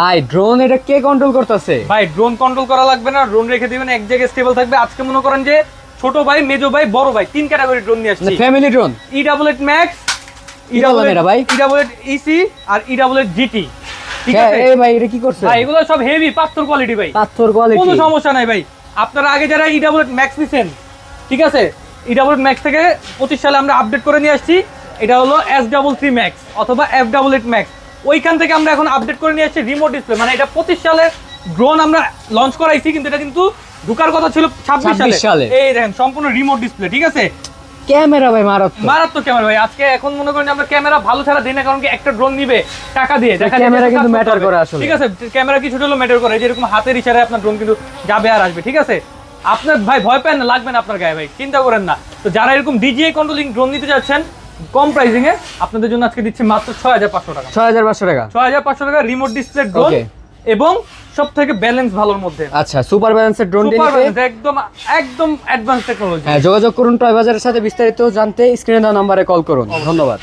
ভাই ড্রোন এটা কে কন্ট্রোল করতেছে? ভাই ড্রোন কন্ট্রোল করা লাগবে না ড্রোন রেখে দিবেন এক জায়গায় স্টেবল থাকবে। আজকে মনে করেন যে ছোট ভাই মেজো ভাই বড় ভাই তিন ক্যাটাগরি ড্রোন নিয়ে আসছি। Family drone E double eight max কি বললাম এটা ভাই? ই ডাবল এইট ইসি আর ই ডাবল এইট জিটি ঠিক হ্যাঁ, আছে? এই ভাই এটা কি করছে? ভাই এগুলো সব হেভি পাথর কোয়ালিটি ভাই। পাথর কোয়ালিটি কোনো সমস্যা নাই ভাই। আপনারা আগে যারা ই ডাবল এইট ম্যাক্স নিছেন ঠিক আছে? ই ডাবল এইট ম্যাক্স থেকে পঁচিশ সালে আমরা আপডেট করে নিয়ে আসছি। এটা হলো এস ডাবল থ্রি ম্যাক্স অথবা এফ ডাবল এইট ম্যাক্স ওইখান থেকে আমরা এখন আপডেট করে নিয়ে আসছি রিমোট ডিসপ্লে মানে এটা পঁচিশ সালের ড্রোন আমরা লঞ্চ করাইছি কিন্তু এটা কিন্তু ঢুকার কথা ছিল ছাব্বিশ সালে। এই দেখেন সম্পূর্ণ রিমোট ডিসপ্লে ঠিক আছে? ক্যামেরা ভাই মারাত্মক। মারাত্মক ক্যামেরা ভাই। আজকে এখন মনে করেন আমরা ক্যামেরা ভালো ছাড়া দিই না কারণ কি একটা ড্রোন নিবে টাকা দিয়ে। দেখা ক্যামেরা কিন্তু হবে। করে আসলে। ঠিক আছে ক্যামেরা কিছু হলো ম্যাটার করে। যেরকম হাতের ইশারায় আপনার ড্রোন কিন্তু যাবে আর আসবে ঠিক আছে? আপনার ভাই ভয় পেন না লাগবে না আপনার গায়ে ভাই চিন্তা করেন না। তো যারা এরকম ডিজিআই কন্ট্রোলিং ড্রোন নিতে যাচ্ছেন কম প্রাইসিং এ আপনাদের জন্য আজকে দিচ্ছি মাত্র ছয় হাজার পাঁচশো টাকা। ছয় হাজার পাঁচশো টাকা। ছয় হাজার পাঁচশো টাকা রিমোট ডিসপ্লে ড্রোন এবং সব থেকে ব্যালেন্স ভালোর মধ্যে। আচ্ছা সুপার ব্যালেন্সের ড্রোন সুপার ব্যালেন্স একদম একদম অ্যাডভান্স টেকনোলজি হ্যাঁ যোগাযোগ করুন টয় বাজারের সাথে বিস্তারিত জানতে স্ক্রিনে দেওয়া নাম্বারে কল করুন। ধন্যবাদ।